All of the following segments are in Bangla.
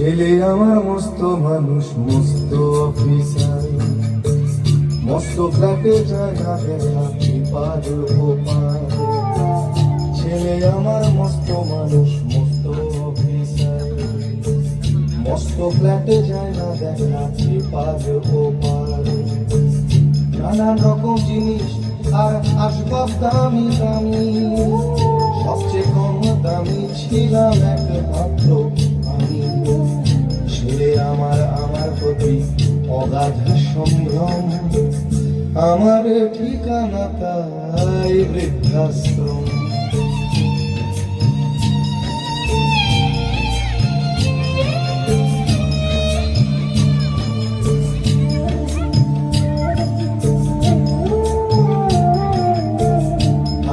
মস্ত মানুষ, মস্ত অফিসার। মস্ত ফ্ল্যাটে জায়গা দেখা পার ও পার ছেলে আমার মস্ত মানুষ, মস্ত অফিসার। মস্ত ফ্ল্যাটে জায়গা দেখা পার ও পার নানান রকম জিনিস আর আসবাব দামি দামি। সবচেয়ে কম দামি ছিলাম আমি অগাধ সম্ভ্রম আমার ঠিকানা তাই বৃদ্ধাশ্রম।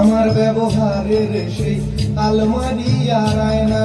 আমার ব্যবহারের সেই আলমারি আর আয়না।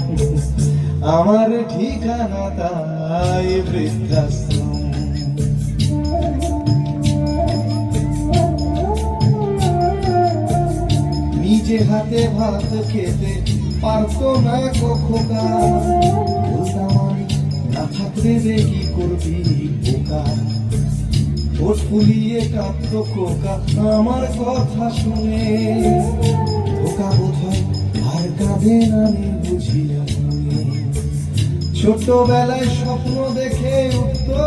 আমার ঠিকানা তাই বৃদ্ধাশ্রম। নিজে হাতে ভাত খেতে পারতো না কখোকা করবি বোকা ফুলিয়ে আমার কথা শুনে। খোকা বোধ আর কাঁদে না শুনে ছোটবেলায় স্বপ্ন দেখে উঠতো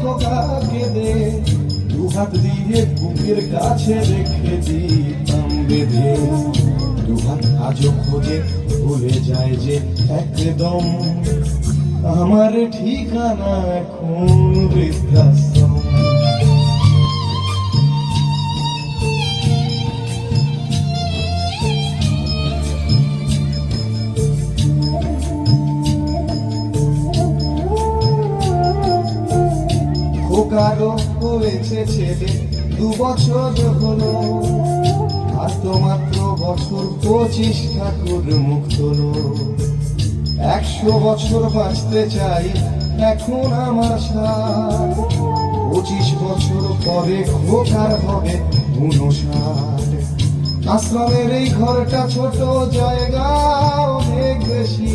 খোকা কেঁদে দু। হাত দিয়ে বুকের কাছে রেখে দিতাম বেঁধে। দু হাত আজও খোঁজে, ভুলে যায় যে একদম। আমার ঠিকানা এখন বৃদ্ধাশ্রম। খোকারও হয়েছে ছেলে দু বছর হলো। আর তো মাত্র বছর পঁচিশ ঠাকুর মুক্ত একশো বছর বাঁচতে চাই এখন আমার পঁচিশ বছর পরে খোকার হবে আশ্রমের এই ঘরটা ছোট জায়গা, অনেক বেশি।